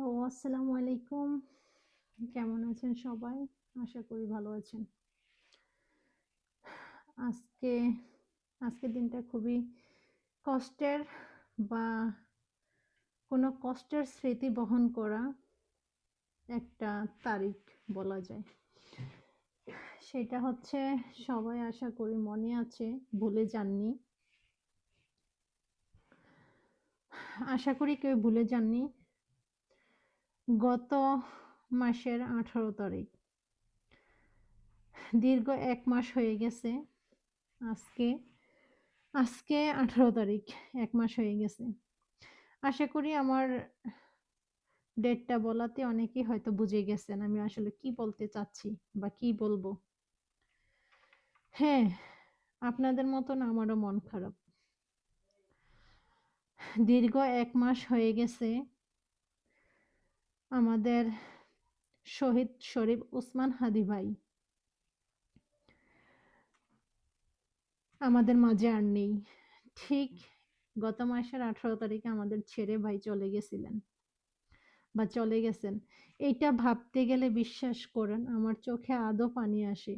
তো আসসালামু আলাইকুম। কেমন আছেন সবাই? আশা করি ভালো আছেন। আজকে আজকের দিনটা খুবই কষ্টের বা কোনো কষ্টের স্মৃতি বহন করা একটা তারিখ বলা যায়। সেটা হচ্ছে, সবাই আশা করি মনে আছে, ভুলে যাননি। আশা করি কেউ ভুলে যাননি। গত মাসের আঠারো তারিখ। দীর্ঘ এক মাস হয়ে গেছে। আজকে আজকে আঠারো তারিখ, এক মাস হয়ে গেছে। আশা করি আমার ডেটটা বলাতে অনেকেই হয়তো বুঝে গেছেন আমি আসলে কি বলতে চাচ্ছি বা কি বলব। হ্যাঁ আপনাদের মতন আমারও মন খারাপ। দীর্ঘ এক মাস হয়ে গেছে। আমাদের শহীদ শরীফ ওসমান হাদি ভাই। আমাদের মাঝে আর নেই। ঠিক গত মাসের আঠারো তারিখে আমাদের ছেড়ে ভাই চলে গেছিলেন বা চলে গেছেন। এইটা ভাবতে গেলে বিশ্বাস করেন, আমার চোখে আদৌ পানি আসে।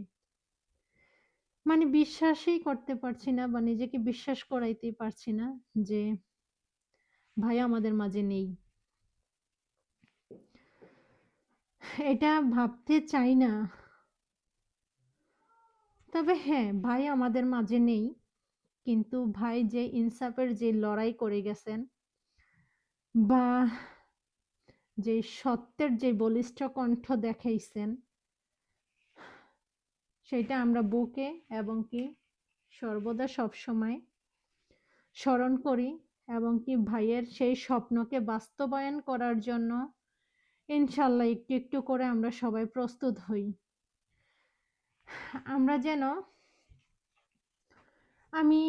মানে বিশ্বাসই করতে পারছি না বা নিজেকে বিশ্বাস করাইতেই পারছি না যে ভাই আমাদের মাঝে নেই। এটা ভাবতে চাই না। তবে হ্যাঁ ভাই আমাদের মাঝে নেই। কিন্তু ভাই যে ইনসাফের যে লড়াই করে গেছেন বা যে সত্যের যে বলিষ্ঠ কণ্ঠ দেখাইছেন, সেটা আমরা বুকে এবং কি সর্বদা সবসময় স্মরণ করি এবং কি ভাইয়ের সেই স্বপ্নকে বাস্তবায়ন করার জন্য ইনশাল্লাহ একটু একটু করে আমরা সবাই প্রস্তুত হই। আমরা যেন, আমি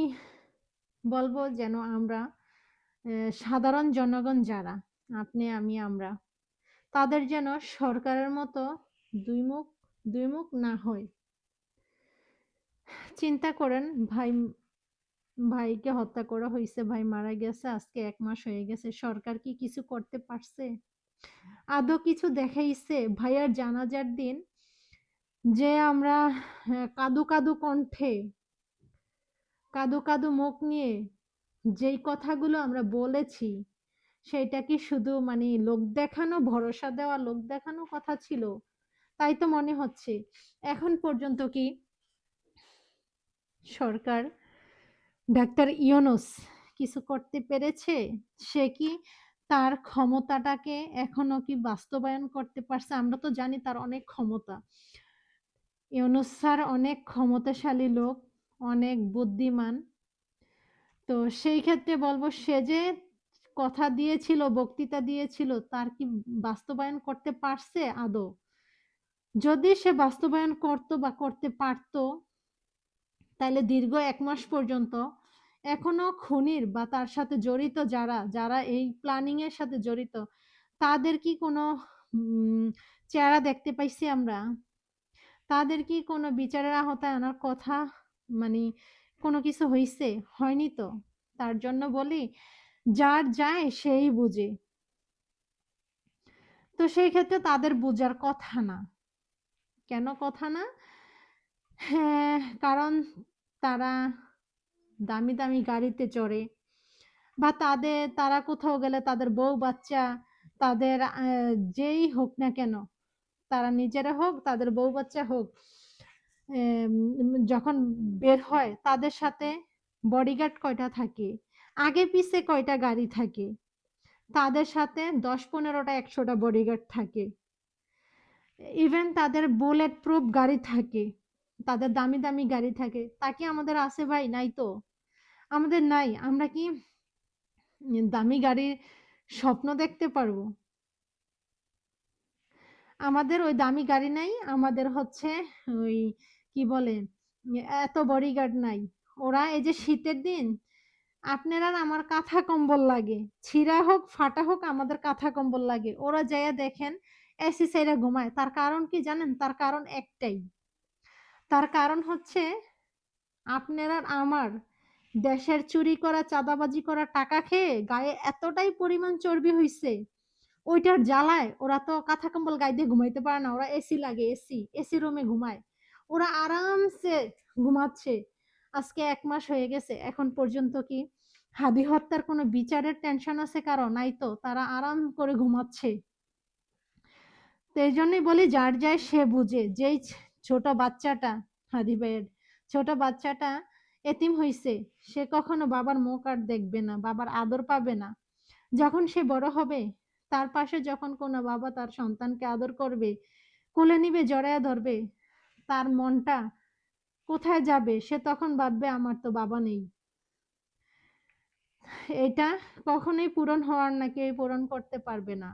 বলব যেন আমরা সাধারণ জনগণ যারা, আপনি, আমি, আমরা, তাদের যেন সরকারের মতো দুই মুখ দুই মুখ না হয়। চিন্তা করেন, ভাই, ভাইকে হত্যা করা হয়েছে ভাই মারা গেছে, আজকে এক মাস হয়ে গেছে, সরকার কি কিছু করতে পারছে? আদৌ কিছু দেখাইছে ভাইয়ার জানাজার দিন যে আমরা কাদু কাদু কণ্ঠে, কাদু কাদু মুখ নিয়ে যেই কথাগুলো আমরা বলেছি সেটা কি শুধু মানে লোক দেখানো, ভরসা দেওয়া, লোক দেখানো কথা ছিল? তাই তো মনে হচ্ছে। এখন পর্যন্ত কি সরকার ডাক্তার ইয়নোস কিছু করতে পেরেছে? সে কি তার ক্ষমতাটাকে এখনও কি বাস্তবায়ন করতে পারছে? আমরা তো জানি তার অনেক ক্ষমতা। ইউনুস স্যার অনেক ক্ষমতাশালী লোক, অনেক বুদ্ধিমান। তো সেই ক্ষেত্রে বলব, সে যে কথা দিয়েছিল, বক্তৃতা দিয়েছিল, তার কি বাস্তবায়ন করতে পারছে আদৌ? যদি সে বাস্তবায়ন করত বা করতে পারত, তাহলে দীর্ঘ এক মাস পর্যন্ত এখনও খুনির বা তার সাথে জড়িত যারা যারা এই প্ল্যানিং এর সাথে জড়িত, তাদের কি কোনো চেহারা দেখতে পাইছি আমরা? তাদের কি কোনো বিচারের আহতায় আনার কথা মানে কোনো কিছু হইছে? হয়নি তো? তার জন্য বলি, যার যায় সেই বুঝে। তো সেই ক্ষেত্রে তাদের বোঝার কথা না। কেন কথা না? হ্যাঁ কারণ তারা দামি দামি গাড়িতে চড়ে বা তাদের, তারা কোথাও গেলে তাদের বউ বাচ্চা, তাদের যেই হোক না কেন, তারা নিজেরা হোক, তাদের বউ বাচ্চা হোক যখন বের হয় তাদের সাথে বডিগার্ড কয়টা থাকে, আগে পিছে কয়টা গাড়ি থাকে, তাদের সাথে দশ পনেরোটা একশোটা বডিগার্ড থাকে ইভেন তাদের বুলেট প্রুফ গাড়ি থাকে, তাদের দামি দামি গাড়ি থাকে, তা কি আমাদের আছে ভাই? নাই তো। আমাদের নাই, আমরা কি দামি গাড়ির স্বপ্ন দেখতে পারব? আমাদের ওই দামি গাড়ি নাই, আমাদের হচ্ছে ওই কি বলে, এত বডিগার্ড নাই। ওরা এই যে শীতের দিন, আপনার আর আমার কাঁথা কম্বল লাগে। ছিঁড়া হোক, ফাটা হোক, আমাদের কাঁথা কম্বল লাগে। ওরা যাইয়া দেখেন এসি সাইরা ঘুমায়। তার কারণ কি জানেন? তার কারণ একটাই। তার কারণ হচ্ছে, আপনার আর আমার দেশের চুরি করা, চাঁদাবাজি করা টাকা খেয়ে গায়ে এতটাই পরিমাণ চর্বি হইছে, ওইটার জ্বালায় ওরা তো কাঁথা কম্বল গায়ে দিয়ে ঘুমাইতে পারে না, ওরা এসি লাগে এসি এসি রুমে ঘুমায়। ওরা আরামসে ঘুমাচ্ছে। আজকে এক মাস হয়ে গেছে, এখন পর্যন্ত কি হাদি হত্যার কোনো বিচারের টেনশন আছে কারও? নাই তো, তারা আরাম করে ঘুমাচ্ছে। তো জন্যই বলি, যার যায় সে বুঝে। যেই ছোট বাচ্চাটা, হাদি ভাইয়ের, ছোট বাচ্চাটা এতিম হইছে, সে কখনো বাবার মুখ আর দেখবে না, বাবার আদর পাবে না। যখন সে বড় হবে, তার পাশে যখন কোনো বাবা তার সন্তানকে আদর করবে, কোলে নিবে জড়ায়া ধরবে, তার মনটা কোথায় যাবে, সে তখন ভাববে, আমার তো বাবা নেই। এটা কখনোই পূরণ হওয়ার না, কেউ পূরণ করতে পারবে না।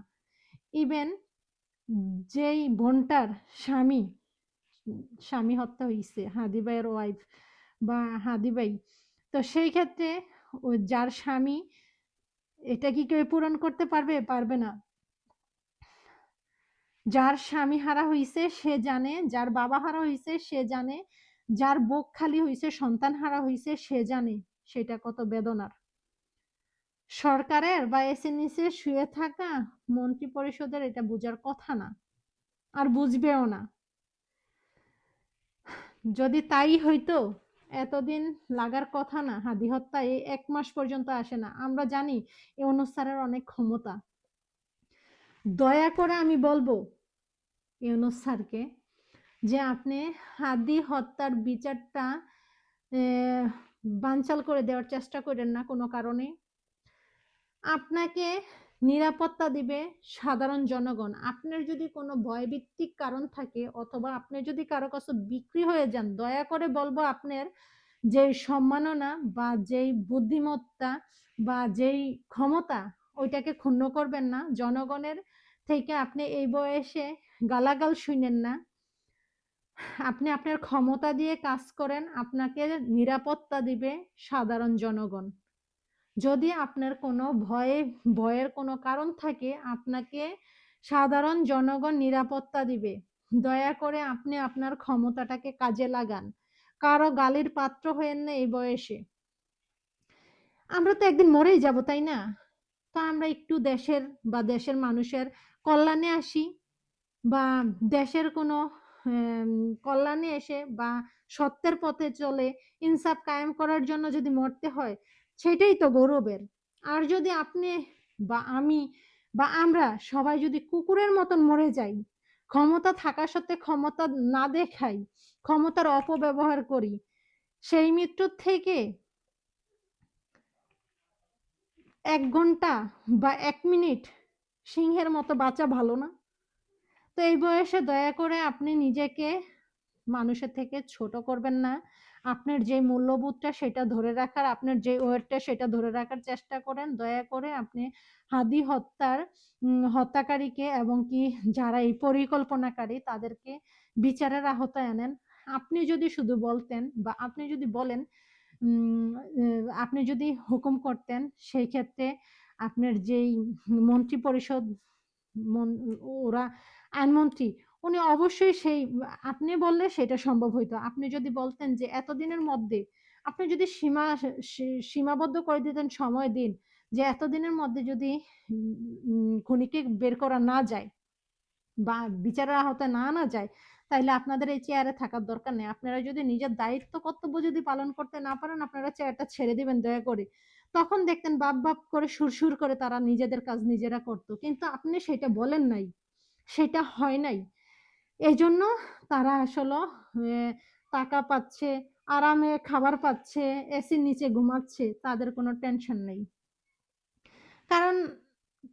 ইভেন যেই বোনটার স্বামী স্বামী হত্যা হয়েছে হাদি ভাইয়ের ওয়াইফ বা হাদি ভাই তো সেই ক্ষেত্রে ও, যার স্বামী এটা কি কেউ পূরণ করতে পারবে? পারবে না। যার স্বামী হারা হইছে, সে জানে। যার বাবা হারা হইছে, সে জানে। যার বুক খালি হইছে, সন্তান হারা হইছে, সে জানে। সেটা কত বেদনার। সরকারের বা এসে নিচে শুয়ে থাকা মন্ত্রী পরিষদের এটা বোঝার কথা না। আর বুঝবেও না। যদি তাই হইতো এতদিন লাগার কথা না হাদি হত্যা এই এক মাস পর্যন্ত আসে না। আমরা জানি এই অনুসারের অনেক ক্ষমতা। দয়া করে আমি বলব ইউনুস স্যারকে যে আপনি হাদি হত্যার বিচারটা বানচাল করে দেওয়ার চেষ্টা করেন না কোনো কারণে। আপনাকে নিরাপত্তা দিবে সাধারণ জনগণ। আপনার যদি কোনো ভয়ভিত্তিক কারণ থাকে অথবা আপনি যদি কারও কাছে বিক্রি হয়ে যান, দয়া করে বলব আপনার যেই সম্মাননা বা যেই বুদ্ধিমত্তা বা যেই ক্ষমতা, ওইটাকে ক্ষুণ্ণ করবেন না। জনগণের থেকে আপনি এই বয়সে গালাগাল শুনেন না। আপনি আপনার ক্ষমতা দিয়ে কাজ করেন, আপনাকে নিরাপত্তা দিবে সাধারণ জনগণ। যদি আপনার কোনো ভয়ে, ভয়ের কোনো কারণ থাকে, আপনাকে সাধারণ জনগণ নিরাপত্তা দিবে। দয়া করে আপনি আপনার ক্ষমতাটাকে কাজে লাগান। কারও গালির পাত্র হয়েন না এই বয়সে। আমরা তো একদিন মরেই যাব, তাই না? তা আমরা একটু দেশের বা দেশের মানুষের কল্যাণে আসি বা দেশের কোনো কল্যাণে এসে বা সত্যের পথে চলে, ইনসাফ কায়েম করার জন্য যদি মরতে হয় সেটাই তো গৌরবের। আর যদি আপনি বা আমি বা আমরা সবাই যদি কুকুরের মতন মরে যাই, ক্ষমতা থাকা সত্ত্বে ক্ষমতা না দেখাই, ক্ষমতার অপব্যবহার করি, সেই মৃত্যুর থেকে এক ঘণ্টা বা এক মিনিট সিংহের মতো বাঁচা ভালো না? তো এই বয়সে দয়া করে আপনি নিজেকে মানুষের থেকে ছোট করবেন না। আপনার যে মূল্যবোধটা সেটা ধরে রাখার, আপনার যে ওয়েটটা সেটা ধরে রাখার চেষ্টা করেন। দয়া করে আপনি হাদি হত্যার হত্যাকারীকে এবং কি যারা এই পরিকল্পনাকারী তাদেরকে বিচারের আহতায় আনেন। আপনি যদি শুধু বলতেন বা আপনি যদি বলেন আপনি যদি হুকুম করতেন, সেই ক্ষেত্রে আপনার যেই মন্ত্রী পরিষদ ওরা আইনমন্ত্রী উনি অবশ্যই সেই, আপনি বললে সেটা সম্ভব হইতো। আপনি যদি বলতেন যে এতদিনের মধ্যে, আপনি যদি সীমা সীমাবদ্ধ করে দিতেন সময় দিন, যে এতদিনের মধ্যে যদি খুনিকে বের করা না যায় বা বিচারের আহতায় না না যায় তাহলে আপনাদের এই চেয়ারে থাকার দরকার নেই। আপনারা যদি নিজের দায়িত্ব, কর্তব্য যদি পালন করতে না পারেন, আপনারা চেয়ারটা ছেড়ে দিবেন দয়া করে। তখন দেখতেন বাপ বাপ করে সুরসুর করে তারা নিজেদের কাজ নিজেরা করতো। কিন্তু আপনি সেটা বলেন নাই, সেটা হয় নাই। এই জন্য তারা আসলে টাকা পাচ্ছে, আরামে খাবার পাচ্ছে এসির নিচে ঘুমাচ্ছে, তাদের কোনো টেনশন নেই। কারণ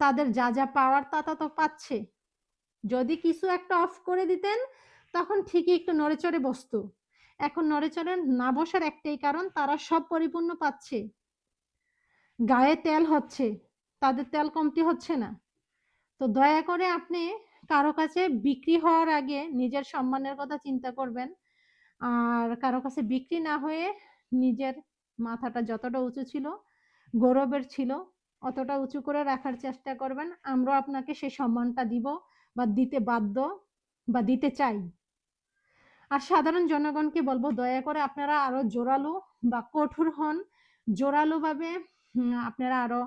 তাদের যা যা পাওয়ার তা তা তো পাচ্ছে। যদি কিছু একটা অফ করে দিতেন, তখন ঠিকই একটু নড়েচড়ে বসতো। এখন নড়েচড়ে না বসার একটাই কারণ, তারা সব পরিপূর্ণ পাচ্ছে। গায়ে তেল হচ্ছে, তাদের তেল কমতি হচ্ছে না। তো দয়া করে আপনি কারও কাছে বিক্রি হওয়ার আগে নিজের সম্মানের কথা চিন্তা করবেন। আর কারও কাছে বিক্রি না হয়ে নিজের মাথাটা যতটা উঁচু ছিল, গৌরবের ছিল, অতটা উঁচু করে রাখার চেষ্টা করবেন। আমরা আপনাকে সেই সম্মানটা দিব বা দিতে বাধ্য বা দিতে চাই। আর সাধারণ জনগণকে বলব, দয়া করে আপনারা আরও জোরালো বা কঠোর হন। জোরালো ভাবে আপনারা আরও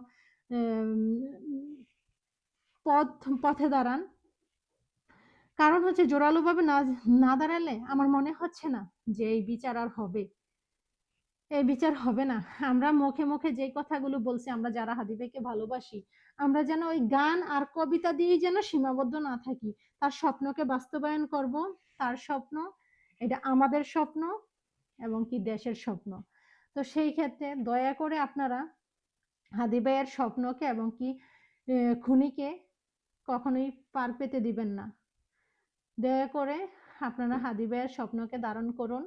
পথ, পথে দাঁড়ান। কারণ হচ্ছে জোরালোভাবে না না দাঁড়ালে আমার মনে হচ্ছে না যে এই বিচার আর হবে। এই বিচার হবে না। আমরা মুখে মুখে যে কথাগুলো বলছি, আমরা যারা হাদিবাইকে ভালোবাসি, আমরা যেন ওই গান আর কবিতা দিয়েই যেন সীমাবদ্ধ না থাকি। তার স্বপ্নকে বাস্তবায়ন করব, তার স্বপ্ন, এটা আমাদের স্বপ্ন এবং কি দেশের স্বপ্ন। তো সেই ক্ষেত্রে দয়া করে আপনারা হাদি ভাইয়ের স্বপ্নকে এবং কি খুনিকে কখনোই পার পেতে দিবেন না। দয়া করে আপনারা হাদি ভাইয়ের স্বপ্নকে ধারণ করুন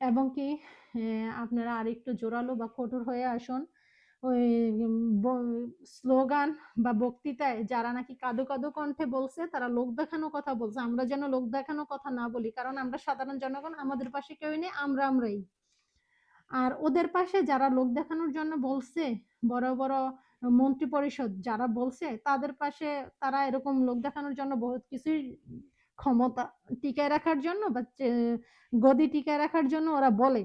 এবং কি আপনারা আরেকটু জোরালো বা কঠোর হয়ে আসুন। ওই স্লোগান বা বক্তৃতায় যারা নাকি কাদো কাদো কণ্ঠে বলছে, তারা লোক দেখানো কথা বলছে। আমরা যেন লোক দেখানো কথা না বলি, কারণ আমরা সাধারণ জনগণ, আমাদের পাশে কেউ নেই, আমরা আমরাই। আর ওদের পাশে যারা লোক দেখানোর জন্য বলছে, বড় বড় মন্ত্রী পরিষদ যারা বলছে, তাদের পাশে তারা এরকম লোক দেখানোর জন্য বহুত কিছুই ক্ষমতা টিকায় রাখার জন্য বা গদি টিকায় রাখার জন্য ওরা বলে।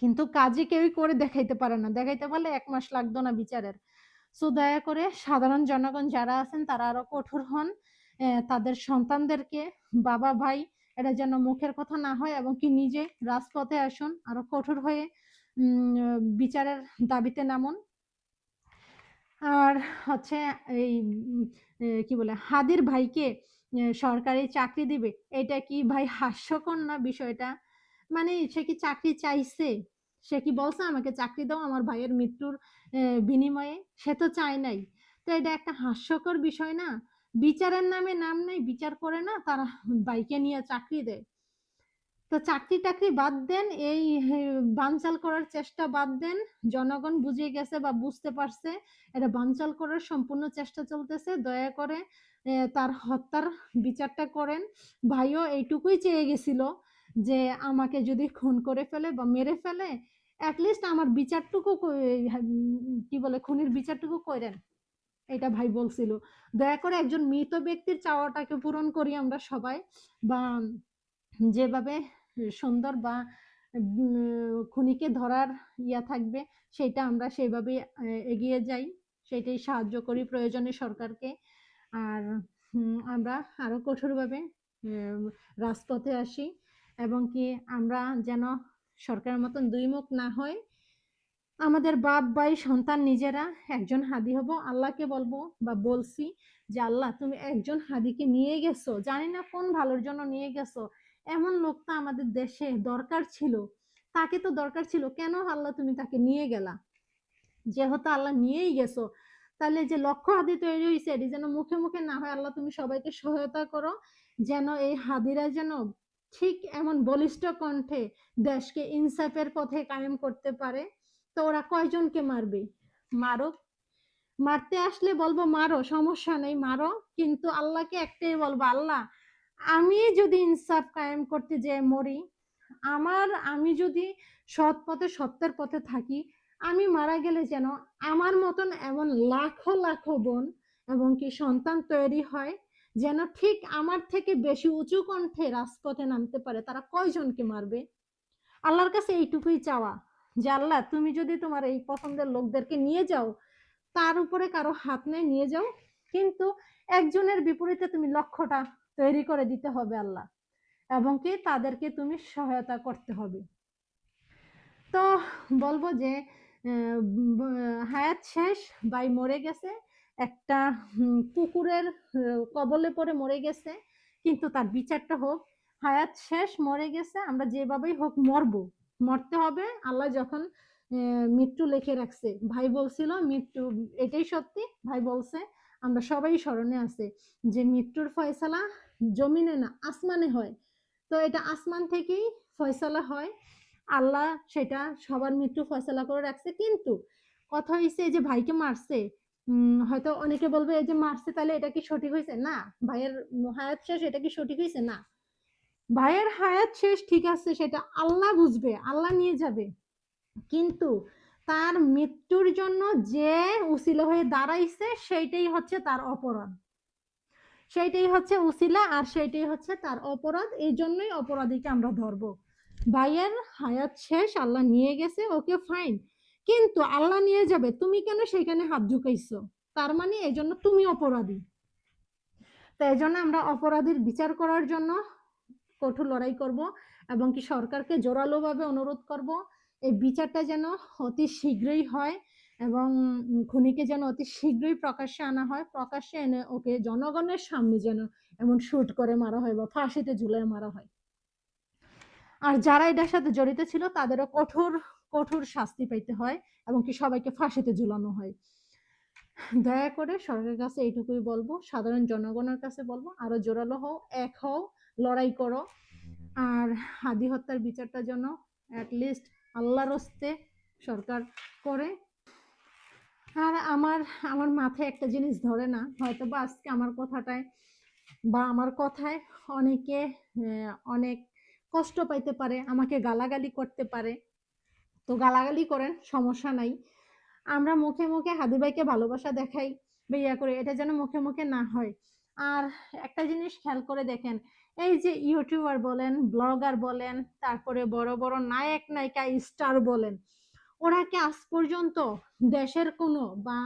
কিন্তু কাজে কেউই করে দেখাইতে পারে না। দেখাইতে পারলে এক মাস লাগতো না বিচারের। সো দয়া করে সাধারণ জনগণ যারা আছেন, তারা আরও কঠোর হন। তাদের সন্তানদেরকে, বাবা, ভাই, এটা যেন মুখের কথা না হয় এবং কি নিজে রাজপথে আসুন, আরও কঠোর হয়ে বিচারের দাবিতে নামুন। আর হচ্ছে এই কি বলে, হাদির ভাইকে সরকারি চাকরি দিবে, এটা কি ভাই হাস্যকর না বিষয়টা? মানে সে কি চাকরি চাইছে? সে কি বলছে আমাকে চাকরি দাও আমার ভাইয়ের মৃত্যুর বিনিময়ে? সে তো চায় নাই। তো এটা একটা হাস্যকর বিষয় না? বিচারের নামে নাম নেই, বিচার করে না, তারা ভাইকে নিয়ে চাকরি দেয়। তো চাকরি টাকরি বাদ দেন, এই বানচাল করার চেষ্টা বাদ দেন। জনগণ বুঝে গেছে বা বুঝতে পারছে, এটা বানচাল করার সম্পূর্ণ চেষ্টা চলতেছে, দয়া করে তার হত্যার বিচারটা করেন। ভাইও এইটুকুই চেয়ে গেছিল যে আমাকে যদি খুন করে ফেলে বা মেরে ফেলে অ্যাটলিস্ট আমার বিচারটুকু ক- বলে, খুনির বিচারটুকু করেন এটা ভাই বলছিল। দয়া করে একজন মৃত ব্যক্তির চাওয়াটাকে পূরণ করি আমরা সবাই। বা যেভাবে সুন্দর বা খুনিকে ধরার ইয়া থাকবে, সেটা আমরা সেইভাবে এগিয়ে যাই। সেটাই সাহায্য করি প্রয়োজনে সরকারকে। আর আমরা আরও কঠোরভাবে রাজপথে আসি এবং কি আমরা যেন সরকারের মতন দুই মুখ না হয়, আমাদের বাপ ভাই সন্তান নিজেরা একজন হাদি হব, আল্লাহকে বলব বা বলছি যে, আল্লাহ, তুমি একজন হাদিকে নিয়ে গেছো, জানি না কোন ভালোর জন্য নিয়ে গেছো, এমন লোক তো আমাদের দেশে দরকার ছিল, তাকে তো দরকার ছিল, কেন আল্লাহ তুমি তাকে নিয়ে গেলা? যেহেতু আল্লাহ নিয়েই গেছো তাহলে যে লক্ষ্য হাদি তৈরি হয়েছে এটি যেন মুখে মুখে না হয়, আল্লাহ তুমি সবাইকে সহায়তা করো, যেন এই হাদিরা যেন ঠিক এমন বলিষ্ঠ কণ্ঠে দেশকে ইনসাফের পথে কায়েম করতে পারে। তো ওরা কয়জনকে মারবে? মারো। মারতে আসলে বলব মারো, সমস্যা নেই, মারো। কিন্তু আল্লাহকে একটাই বলব, আল্লাহ, আমি যদি ইনসাফ কায়েম করতে যেয়ে মরি, আমার, আমি যদি সৎ পথে, সত্যের পথে থাকি আমি মারা গেলে যেন আমার মতন এমন লাখো লাখো বোন এবং কি সন্তান তৈরি হয়, যেন ঠিক আমার থেকে বেশি উঁচু কণ্ঠে রাজপথে নামতে পারে, তারা কয়জনকে মারবে? আল্লাহর কাছে এইটুকুই চাওয়া যে, আল্লাহ, তুমি যদি তোমার এই পছন্দের লোকদেরকে নিয়ে যাও, তার উপরে কারও হাত নেই, নিয়ে যাও। কিন্তু একজনের বিপরীতে তুমি লক্ষ্যটা তৈরি করে দিতে হবে আল্লাহ এবং কি তাদেরকে তুমি সহায়তা করতে হবে। তো বলব যে হায়াত শেষ ভাই মরে গেছে। একটা কুকুরের কবলে পড়ে মরে গেছে, কিন্তু তার বিচারটা হোক। হায়াত শেষ, মরে গেছে, আমরা যেভাবেই হোক মরবো। মরতে হবে, আল্লাহ যখন মৃত্যু লেখে রাখছে। ভাই বলছিল, মৃত্যু, এটাই সত্যি, ভাই বলছে, আমরা সবাই স্মরণে আছে যে মৃত্যুর ফয়সালা জমিনে না, আসমানে হয়। তো এটা আসমান থেকেই ফয়সালা হয়। আল্লাহ সেটা সবার মৃত্যু ফয়সালা করে রাখছে। কিন্তু কথা হয়েছে যে ভাইকে মারছে হয়তো অনেকে বলবে এই যে মারছে তাহলে এটা কি সঠিক হয়েছে না, ভাইয়ের হায়াত শেষ, এটা কি সঠিক হয়েছে না। ভাইয়ের হায়াত শেষ ঠিক আছে, সেটা আল্লাহ বুঝবে, আল্লাহ নিয়ে যাবে। কিন্তু তার মৃত্যুর জন্য যে উসিলা হয়ে দাঁড়াইছে, সেইটাই হচ্ছে তার অপরাধ। সেইটাই হচ্ছে উসিলা আর সেইটাই হচ্ছে তার অপরাধ, এই জন্যই অপরাধীকে আমরা ধরবো। ভাইয়ের হায়াত শেষ, আল্লাহ নিয়ে গেছে, ওকে ফাইন কিন্তু আল্লাহ নিয়ে যাবে, তুমি কেন সেখানে হাত ঝুঁকাইছো তার মানে এই জন্য তুমি অপরাধী। তো এই জন্য আমরা অপরাধীর বিচার করার জন্য কঠোর লড়াই করব এবং কি সরকারকে জোরালোভাবে অনুরোধ করব, এই বিচারটা যেন অতি শীঘ্রই হয় এবং খুনিকে যেন অতি শীঘ্রই প্রকাশ্যে আনা হয়, প্রকাশ্যে এনে ওকে জনগণের সামনে যেন এমন শুট করে মারা হয় বা ফাঁসিতে ঝুলে মারা হয়। আর যারা এটার সাথে জড়িত ছিল, তাদেরও কঠোর কঠোর শাস্তি পাইতে হয় এবং কি সবাইকে ফাঁসিতে ঝুলানো হয়। দয়া করে সরকারের কাছে এইটুকুই বলব, সাধারণ জনগণের কাছে বলব, আরও জোরালো হও, এক হও, লড়াই করো। আর হাদি হত্যার বিচারটা যেন অ্যাটলিস্ট আল্লাহর হস্তে সরকার করে। আর আমার আমার মাথায় একটা জিনিস ধরে না হয়তো বা আজকে আমার কথাটায় বা আমার কথায় অনেকে অনেক কষ্ট পাইতে পারে, আমাকে গালাগালি করতে পারে। তো গালাগালি করেন সমস্যা নাই। আমরা মুখে মুখে হাদি ভাইকে ভালোবাসা দেখাই বা ইয়া করে, এটা যেন মুখে মুখে না হয়। আর একটা জিনিস খেয়াল করে দেখেন, এই যে ইউটিউবার বলেন, ব্লগার বলেন, তারপরে বড় বড় নায়ক, নায়িকা, স্টার বলেন, ওরা কি আজ পর্যন্ত দেশের কোনো বা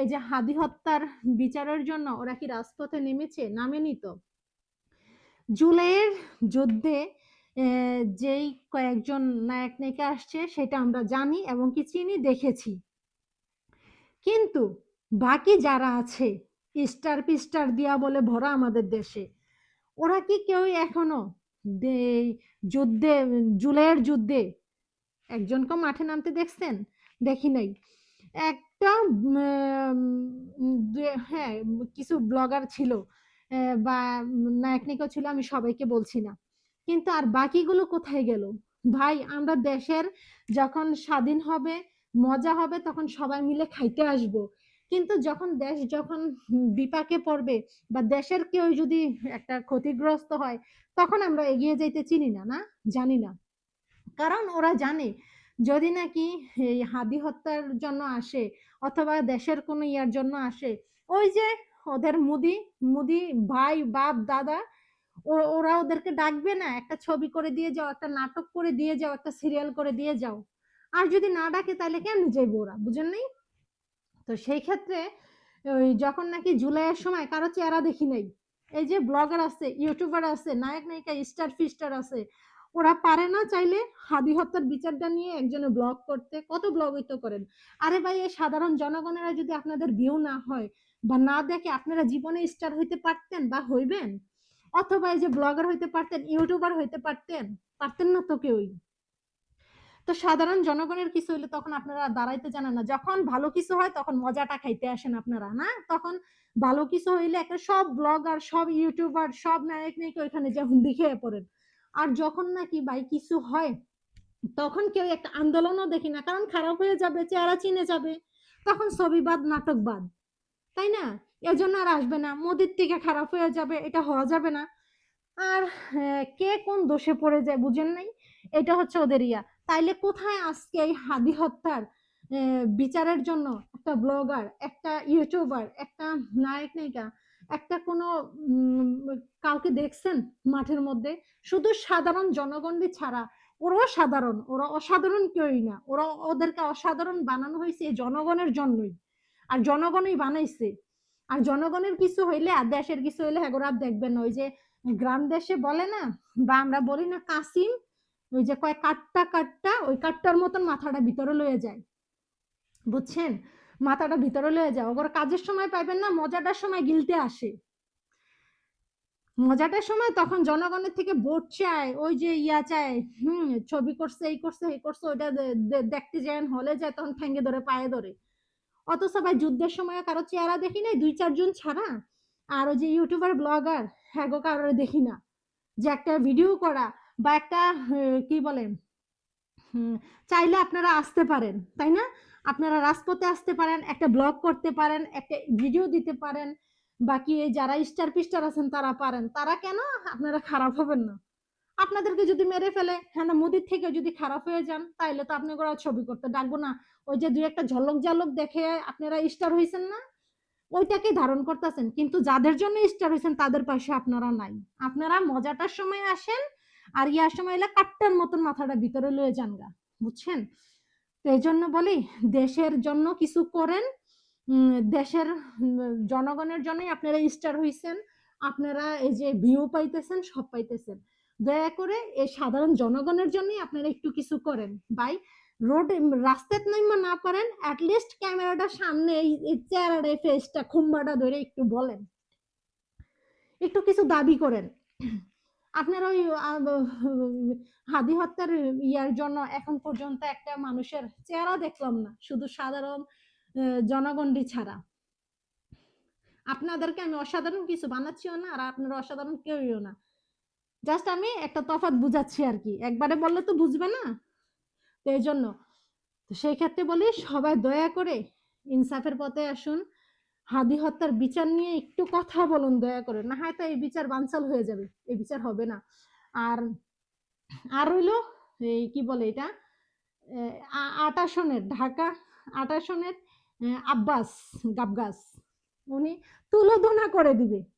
এই যে হাদি হত্যার বিচারের জন্য ওরা কি রাজপথে নেমেছে? নামেনি তো। জুলাইয়ের যুদ্ধে যেই কয়েকজন নায়ক নায়িকা আসছে, সেটা আমরা জানি এবং কি চিনি, দেখেছি। কিন্তু বাকি যারা আছে, স্টার পিস্টার দিয়া বলে ভরা আমাদের দেশে, ওরা কি কেউ এখনও যুদ্ধে জুলাইয়ের যুদ্ধে একজনকে মাঠে নামতে দেখছেন? দেখি নাই। একটা হ্যাঁ কিছু ব্লগার ছিল বা নায়ক নায়িকা ছিল, আমি সবাইকে বলছি না। কিন্তু আর বাকিগুলো কোথায় গেল? ভাই, আমরা দেশের যখন স্বাধীন হবে, মজা হবে, তখন সবাই মিলে খাইতে আসব। কিন্তু যখন দেশ যখন বিপাকে পড়বে বা দেশের কেউ যদি একটা ক্ষতিগ্রস্ত হয়, তখন আমরা এগিয়ে যাইতে চিনি না না? জানি না। কারণ ওরা জানে, যদি নাকি এই হাদি হত্যার জন্য আসে অথবা দেশের কোনো ইয়ার জন্য আসে, ওই যে ওদের মুদি মুদি ভাই, বাপ, দাদা ওরা ওদেরকে ডাকবে না, একটা ছবি করে দিয়ে যাও, একটা নাটক করে দিয়ে যাও, একটা সিরিয়াল করে দিয়ে যাও। আর যদি না ডাকে তাহলে কেন যাইবো ওরা, বুঝেন নাই? তো সেই ক্ষেত্রে ওই যখন নাকি জুলাইয়ের সময় কারও চেহারা দেখি নাই, এই যে ব্লগার আছে, ইউটিউবার আছে, নায়ক নায়িকা, স্টার ফিস্টার আছে, ওরা পারে না চাইলে হাদি হত্যার বিচারটা নিয়ে একজনে ব্লগ করতে, কত ব্লগই তো করেন? আরে ভাই, এই সাধারণ জনগণেরা যদি আপনাদের ভিউ না হয় বা না দেখে আপনারা জীবনে স্টার হইতে পারতেন বা হইবেন? অথবা এই যে ব্লগার হইতে পারতেন, ইউটিউবার হইতে পারতেন পারতেন না তো কেউই। তো সাধারণ জনগণের কিছু হইলে তখন আপনারা দাঁড়াইতে জানেন না। যখন ভালো কিছু হয়, তখন মজাটা খাইতে আসেন আপনারা, না? তখন ভালো কিছু হইলে একটা সব ব্লগার, সব ইউটিউবার, সব নায়ক, নায়িকা ওইখানে যে হুন্ডি খেয়ে পড়েন। আর যখন নাকি ভাই কিছু হয়, তখন কেউ একটা আন্দোলনও দেখি না। কারণ খারাপ হয়ে যাবে, চেহারা চিনে যাবে, তখন ছবিবাদ নাটকবাদ তাই না? এজন্য আর আসবে না। মোদির থেকে খারাপ হয়ে যাবে, এটা হওয়া যাবে না। আর কে কোন দোষে পড়ে যায় বুঝেন নাই? এটা হচ্ছে ওদের ইয়া। তাইলে কোথায় আজকে এই হাদি হত্যার বিচারের জন্য একটা ব্লগার, একটা ইউটিউবার, একটা নায়ক নায়িকা একটা কোনো কাউকে দেখছেন মাঠের মধ্যে? শুধু সাধারণ জনগণই ছাড়া, ওরাও সাধারণ, ওরা অসাধারণ কেউই না। ওরা ওদেরকে অসাধারণ বানানো হয়েছে জনগণের জন্যই। আর জনগণই বানাইছে। আর জনগণের কিছু হইলে আর দেশের কিছু হইলে হ্যাঁ আর দেখবেন ওই যে গ্রাম দেশে বলে না, বা আমরা বলি না কাসিম, ওই যে কয় কাটটা কাটটা, ওই কাটটার মতন মাথাটা ভিতরে লয়ে যায়। বুঝছেন? মাথাটা ভিতরে লয়ে যায়। ওর কাজের সময় পাইবেন না, মজাটার সময় গিলতে আসে। মজাটার সময় তখন জনগণের থেকে ভোট চায়, ওই যে ইয়া চায়, হুম, ছবি করছে, এই করছে এই করছে, ওইটা দেখতে যায় হলে যায়, তখন ঠেঙ্গে ধরে, পায়ে ধরে। অথচ ভাই যুদ্ধের সময় কারও চেহারা দেখি নাই, দুই চারজন ছাড়া? আর ওই যে ইউটিউবার, ব্লগার হ্যাঁ গো দেখি না। যে একটা ভিডিও করা বা একটা কি বলে চাইলে আপনারা আসতে পারেন, তাই না? আপনারা রাজপথে আসতে পারেন, একটা ব্লগ করতে পারেন, একটা ভিডিও দিতে পারেন, বাকি যারা স্টার পিস্টার আছেন তারা পারেন। তারা কেন? আপনারা খারাপ হবেন না। আপনাদেরকে যদি মেরে ফেলে হ্যাঁ মোদির থেকে যদি খারাপ হয়ে যান, তাইলে তো আপনি ওরা ছবি করতে ডাকবো না। ওই যে দুই একটা ঝলক ঝলক দেখে আপনারা স্টার হয়েছেন না? ওইটাকে ধারণ করতেছেন। কিন্তু যাদের জন্য স্টার হয়েছেন তাদের পাশে আপনারা নাই। আপনারা মজাটার সময় আসেন আর ইয়ার সময় এলে কাট্টার মতন মাথাটা ভিতরে লয়ে যান গা। বুঝছেন? তো এই জন্য বলি, দেশের জন্য কিছু করেন দেশের জনগণের জন্যই আপনারা স্টার হইছেন। আপনারা এই যে ভিউ পাইতেছেন, সব পাইতেছেন। দয়া করে এই সাধারণ জনগণের জন্যই আপনারা একটু কিছু করেন। ভাই রোড রাস্তায় নাইমা না পারেন অ্যাটলিস্ট ক্যামেরাটা সামনে এই চেহারাটা ফেসটা খুম্বাটা ধরে একটু বলেন। একটু কিছু দাবি করেন। আপনার ওই হাদি হত্যার ইয়ার জন্য এখন পর্যন্ত একটা মানুষের চেহারা দেখলাম না শুধু সাধারণ আহ, জনগণই ছাড়া। আপনাদেরকে আমি অসাধারণ কিছু বানাচ্ছিও না আর আপনারা অসাধারণ কেউইও না। জাস্ট আমি একটা তফাৎ বুঝাচ্ছি আর কি একবারে বললে তো বুঝবে না। তো এই জন্য। তো সেই ক্ষেত্রে বলি সবাই দয়া করে ইনসাফের পথে আসুন। হাদি হত্যার বিচার নিয়ে একটু কথা বলুন দয়া করে। না হয়তো এই বিচার বানচাল হয়ে যাবে। এই বিচার হবে না। আর আর রইল এই কি বলে এটা? আহ, আ- আট আসনের ঢাকা আট আসনের আহ, আব্বাস গাবগাস। উনি তুলোধনা করে দিবে।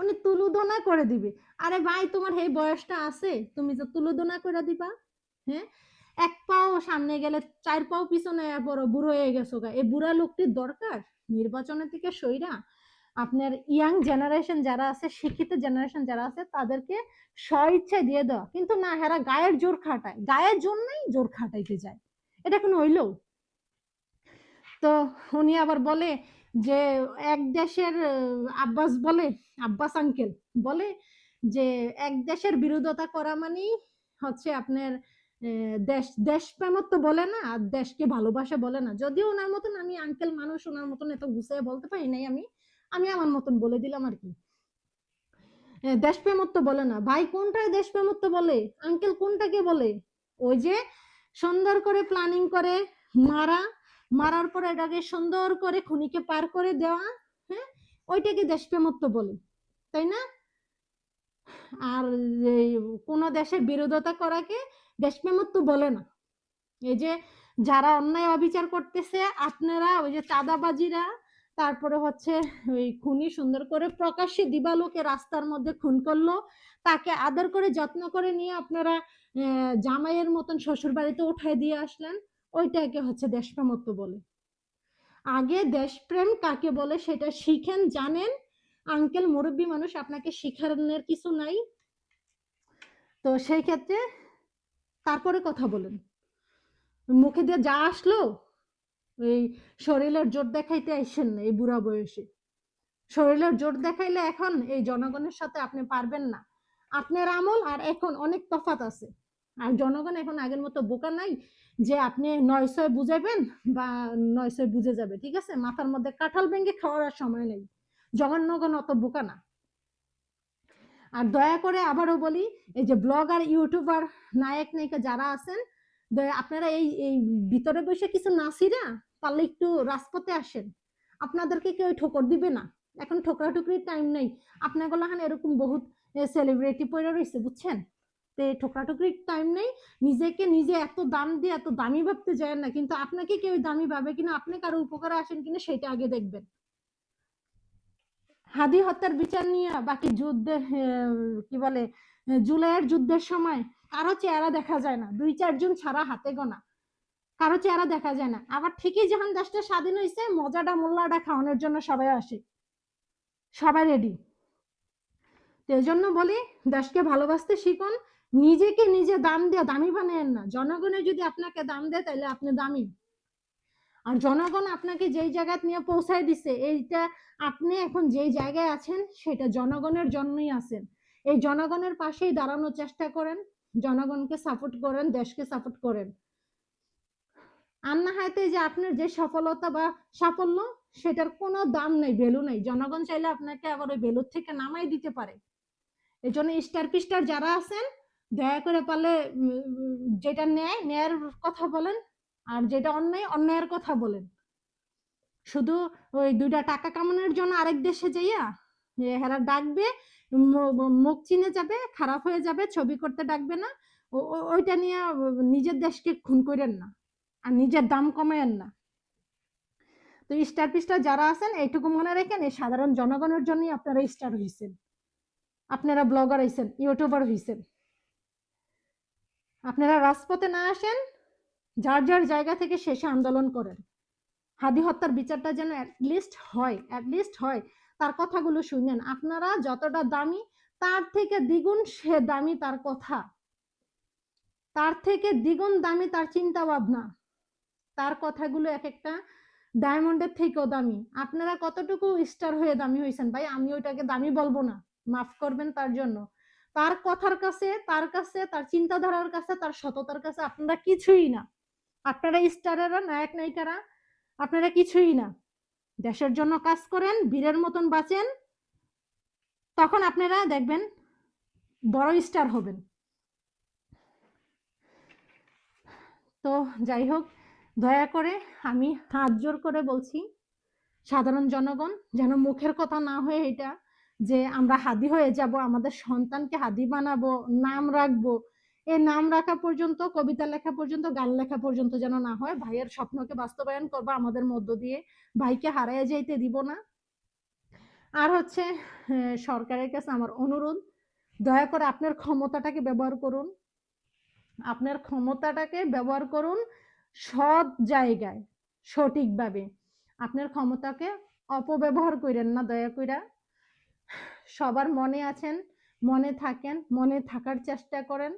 উনি তুলোধনা করে দিবে। আরে ভাই, তোমার এই বয়সটা আছে, তুমি যে তুলোধনা করে দিবা হ্যাঁ? এক পাও সামনে গেলে চার পাও পিছনে বড় বুড়ো হয়ে গেছো গা। এই বুড়া লোকটির দরকার নির্বাচনের থেকে সইরা আপনার ইয়াং জেনারেশন যারা আছে, শিক্ষিত জেনারেশন যারা আছে, তাদেরকে স্ব ইচ্ছায় দিয়ে দেওয়া। কিন্তু না, হেরা গায়ের জোর খাটায়। গায়ের জন্যই জোর খাটাইতে যায়। এটা কোনো হইল? তো উনি আবার বলে যে এক দেশের আব্বাস বলে, আব্বাস আঙ্কেল বলে যে এক দেশের বিরোধিতা করা মানেই হচ্ছে আপনার দেশ দেশ দেশপ্রেমত্ব বলে না, আর দেশকে ভালোবাসা বলে না। যদিও ওনার মতন আমি আঙ্কেল মানুষ, ওনার মতন এত গুছিয়ে বলতে পারি নাই আমি আমি আমার মতন বলে দিলাম আর কি। দেশপ্রেমত্ব বলে না। ভাই কোনটায় দেশপ্রেমত্ব বলে? আঙ্কেল কোনটাকে বলে? ওই যে সুন্দর করে প্ল্যানিং করে মারা মারার পর এটাকে সুন্দর করে খুনিকে পার করে দেওয়া হ্যাঁ? ওইটাকে দেশপ্রেমত্ব বলে, তাই না? আর কোনো দেশের বিরোধিতা করাকে দেশপ্রেমত্ব বলে না। এই যে যারা অন্যায় অবিচার করতেছে, আপনারা ওই যে চাঁদাবাজিরা, তারপরে হচ্ছে ওই খুনি সুন্দর করে প্রকাশ্যে দিবালোকে রাস্তার মধ্যে খুন করল, তাকে আদর করে যত্ন করে নিয়ে আপনারা জামাইয়ের মতন শ্বশুর বাড়িতে উঠায় দিয়ে আসলেন। ওইটাকে হচ্ছে দেশপ্রেমত্ব বলে। আগে দেশপ্রেম কাকে বলে সেটা শিখেন, জানেন। আঙ্কেল, মুরব্বী মানুষ, আপনাকে শিখানোর কিছু নাই। তো সেই ক্ষেত্রে তারপরে কথা বলেন। মুখে দিয়ে যা আসলো, এই শরীরের জোর দেখাইতে আইসেন না এই বুড়া বয়সে। শরীরের জোর দেখাইলে এখন এই জনগণের সাথে আপনি পারবেন না। আপনার আমল আর এখন অনেক তফাত আছে। আর জনগণ এখন আগের মতো বোকা নাই। যে আপনি নয় ছয় বুঝাবেন বা নয় ছয় বুঝে যাবে, ঠিক আছে? মাথার মধ্যে কাঁঠাল ভেঙে খাওয়ার আর সময় নেই। জগন্নগণ অত বোকা না। আর দয়া করে আবারও বলি, এই যে ব্লগার, ইউটিউবার, নায়ক, নায়িকা যারা আছেন আপনারা এই এই ভিতরে বসে কিছু নাসিরা পারলে একটু রাজপথে আসেন। আপনাদেরকে কেউ ঠোকর দিবে না। এখন ঠোকরা টুকরির টাইম নেই। আপনার গলাহান এরকম বহুত সেলিব্রিটি পড়ে রয়েছে, বুঝছেন? তো এই টাইম নেই। নিজেকে নিজে এত দাম দিয়ে, এত দামি ভাবতে যায় না। কিন্তু আপনাকে কেউ দামি ভাবে কিনা, আপনি কারও উপকারে আসেন কিনা, সেটা আগে দেখবেন। হাদি হত্যার বিচার নিয়ে বাকি যুদ্ধে কি বলে জুলাইয়ের যুদ্ধের সময় কারও চেহারা দেখা যায় না। দুই চারজন ছাড়া হাতে গোনা। কারও চেহারা দেখা যায় না। আবার ঠিকই যখন দেশটা স্বাধীন হয়েছে মজাটা, মোল্লাটা খাওয়ানোর জন্য সবাই আসে। সবাই রেডি তো এই জন্য বলি, দেশকে ভালোবাসতে শিখুন। নিজেকে নিজে দাম দিয়ে, দামি বানায়েন না। জনগণে যদি আপনাকে দাম দেয়, তাহলে আপনি দামি। আর জনগণ আপনাকে যেই জায়গায় নিয়ে পৌঁছায় দিছে, এইটা আপনি এখন যেই জায়গায় আছেন, সেটা জনগণের জন্যই আছেন। এই জনগণের পাশেই দাঁড়ানোর চেষ্টা করেন, জনগণকে সাপোর্ট করেন, দেশকে সাপোর্ট করেন। আর না যে আপনার যে সফলতা বা সাফল্য, সেটার কোনো দাম নেই ভ্যালু নেই। জনগণ চাইলে আপনাকে আবার ওই ভ্যালুর থেকে নামাই দিতে পারে। এই জন্য স্টার পিস্টার যারা আছেন দয়া করে পারলে যেটা ন্যায়, ন্যায়ের কথা বলেন, আর যেটা অন্যায়, অন্যায়ের কথা বলেন। শুধু ওই দুইটা টাকা কামানোর জন্য আরেক দেশে যাইয়া হেরা ডাকবে মুখ চিনে যাবে, খারাপ হয়ে যাবে, ছবি করতে ডাকবে না ওইটা নিয়ে নিজের দেশকে খুন করেন না, আর নিজের দাম কমায়েন না। তো স্টার পিস্টার যারা আছেন, এইটুকু মনে রাখেন, এই সাধারণ জনগণের জন্যই আপনারা স্টার হয়েছেন আপনারা ব্লগার হয়েছেন ইউটিউবার হয়েছেন আপনারা রাজপথে না আসেন, যার যার জায়গা থেকে শেষে আন্দোলন করেন। হাদি হত্যার বিচারটা যেন অ্যাটলিস্ট হয় অ্যাটলিস্ট হয়। তার কথাগুলো শুনেন। আপনারা যতটা দামি, তার থেকে দ্বিগুণ সে দামি তার কথা। তার থেকে দ্বিগুণ দামি তার চিন্তা ভাবনা তার কথাগুলো এক একটা ডায়মন্ডের থেকেও দামি। আপনারা কতটুকু স্টার হয়ে দামি হয়েছেন? ভাই, আমি ওইটাকে দামি বলব না। মাফ করবেন তার জন্য। তার কথার কাছে, তার কাছে, তার চিন্তাধারার কাছে, তার সততার কাছে আপনারা কিছুই না। আপনারা স্টারেরা, নায়ক নায়িকারা, আপনারা কিছুই না। দেশের জন্য কাজ করেন, বীরের মতন বাঁচেন, তখন আপনারা দেখবেন বড় স্টার হবেন। তো যাই হোক, দয়া করে আমি হাত জোর করে বলছি, সাধারণ জনগণ, যেন মুখের কথা না হয়ে এটা যে আমরা হাদি হয়ে যাব, আমাদের সন্তানকে হাদি বানাবো, নাম রাখব। এই নাম রাখা পর্যন্ত কবিতা লেখা পর্যন্ত, গান লেখা পর্যন্ত যেন না হয়, ভাইয়ের স্বপ্নকে বাস্তবায়ন করব আমাদের মধ্য দিয়ে। ভাইকে হারাইয়া যাইতে দিব না। আর হচ্ছে সরকারের কাছে আমার অনুরোধ, দয়া করে আপনার ক্ষমতাটাকে ব্যবহার করুন। আপনার ক্ষমতাটাকে ব্যবহার করুন সৎ জায়গায়, সঠিকভাবে। আপনার ক্ষমতাকে অপব্যবহার করেন না দয়া কইরা। সবার মনে আছেন, মনে থাকেন, মনে থাকার চেষ্টা করেন।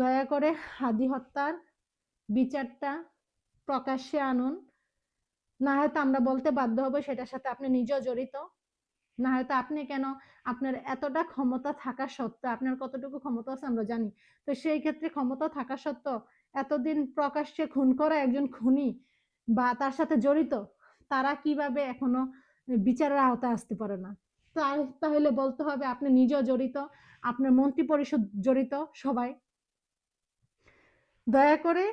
দয়া করে হাদি হত্যার বিচারটা প্রকাশ্যে আনুন। না হয়তো আমরা বলতে বাধ্য হব সেটার সাথে আপনি নিজেও জড়িত। না হয়তো আপনি কেন আপনার এতটা ক্ষমতা থাকা সত্ত্বেও, আপনার কতটুকু ক্ষমতা আছে আমরা জানি। তো সেই ক্ষেত্রে ক্ষমতা থাকা সত্ত্বেও এতদিন প্রকাশ্যে খুন করা একজন খুনি বা তার সাথে জড়িত, তারা কীভাবে এখনও বিচারের আওতায় আসতে পারে না? তাহলে বলতে হবে আপনি নিজেও জড়িত, আপনার মন্ত্রী পরিষদ জড়িত সবাই। দয়া করে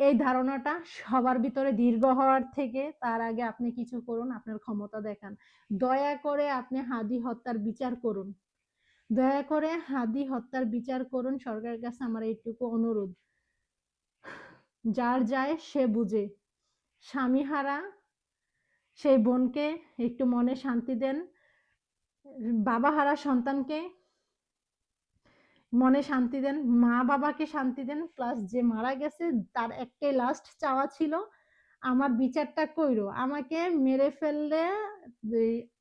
এই ধারণাটা সবার ভিতরে দীর্ঘ হওয়ার থেকে তার আগে আপনি কিছু করুন, আপনার ক্ষমতা দেখান। দয়া করে আপনি হাদি হত্যার বিচার করুন। দয়া করে হাদি হত্যার বিচার করুন, সরকারের কাছে আমার এইটুকু অনুরোধ। যার যায় সে বুঝে। স্বামী হারা সেই বোনকে একটু মনে শান্তি দেন। বাবা হারা সন্তানকে মনে শান্তি দেন, মা বাবাকে শান্তি দেন প্লাস যে মারা গেছে তার একটাই লাস্ট চাওয়া ছিল, আমার বিচারটা কইরো, আমাকে মেরে ফেললে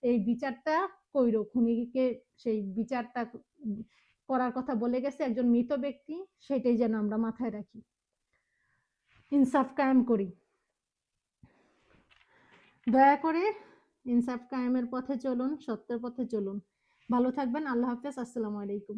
এই বিচারটা কইরো। খুনিকে সেই বিচারটা করার কথা বলে গেছে একজন মৃত ব্যক্তি, সেটাই যেন আমরা মাথায় রাখি। ইনসাফ কায়েম করি। দয়া করে ইনসাফ কায়েমের পথে চলুন সত্যের পথে চলুন। ভালো থাকবেন আল্লাহ হাফেজ আসসালামু আলাইকুম।